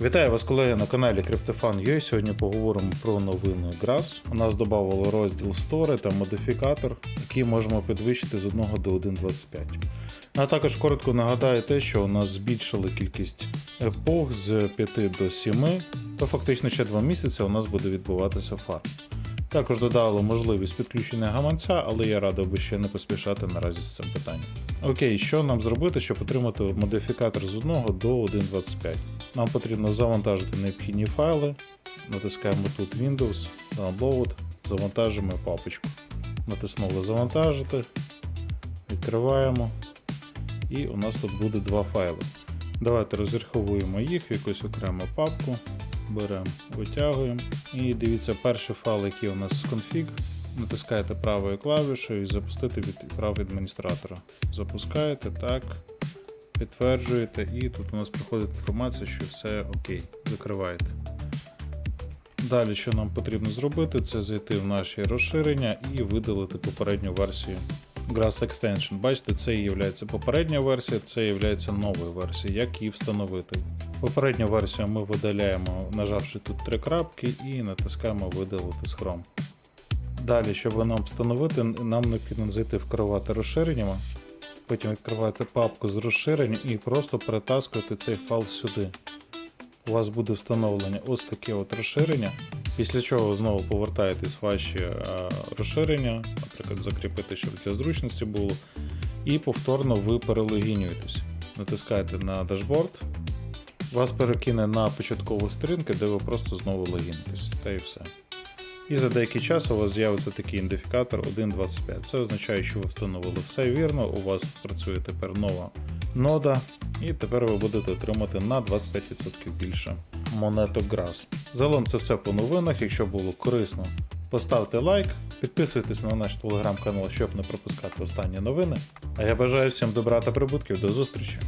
Вітаю вас, колеги, на каналі CryptoFan.ua. Сьогодні поговоримо про новини GRAS. У нас додавали розділ Store та модифікатор, який можемо підвищити з 1 до 1.25. А також коротко нагадаю те, що у нас збільшили кількість епох з 5 до 7, то фактично ще 2 місяці у нас буде відбуватися фарм. Також додали можливість підключення гаманця, але я радив би ще не поспішати наразі з цим питанням. Окей, що нам зробити, щоб отримати модифікатор з 1 до 1.25? Нам потрібно завантажити необхідні файли. Натискаємо тут Windows, Download, завантажуємо папочку. Натиснули завантажити, відкриваємо. І у нас тут буде два файли. Давайте розраховуємо їх в якусь окрему папку. Беремо, витягуємо. І дивіться, перший файл, який у нас з config. Натискаєте правою клавішою і запустити від прав адміністратора. Запускаєте, так, підтверджуєте, і тут у нас приходить інформація, що все окей. Закриваєте. Далі, що нам потрібно зробити, це зайти в наші розширення і видалити попередню версію Grass Extension. Бачите, це і є попередня версія, це є новою версією, як її встановити. Попередню версію ми видаляємо, нажавши тут три крапки, і натискаємо видалити з Chrome. Далі, щоб нам встановити, нам необхідно зайти в керувати розширеннями, потім відкривати папку з розширень і просто перетаскувати цей файл сюди. У вас буде встановлення ось таке от розширення. Після чого знову повертаєтесь в ваші е, розширення, наприклад, закріпити, щоб для зручності було. І повторно ви перелогінюєтесь. Натискаєте на дашборд, вас перекине на початкову сторінку, де ви просто знову логінитесь. Та і все. І за деякий час у вас з'явиться такий ідентифікатор 1.25. Це означає, що ви встановили все вірно, у вас працює тепер нова нода, і тепер ви будете отримати на 25% більше монеток GRAS. Загалом це все по новинах. Якщо було корисно, поставте лайк, підписуйтесь на наш телеграм-канал, щоб не пропускати останні новини. А я бажаю всім добра та прибутків. До зустрічі!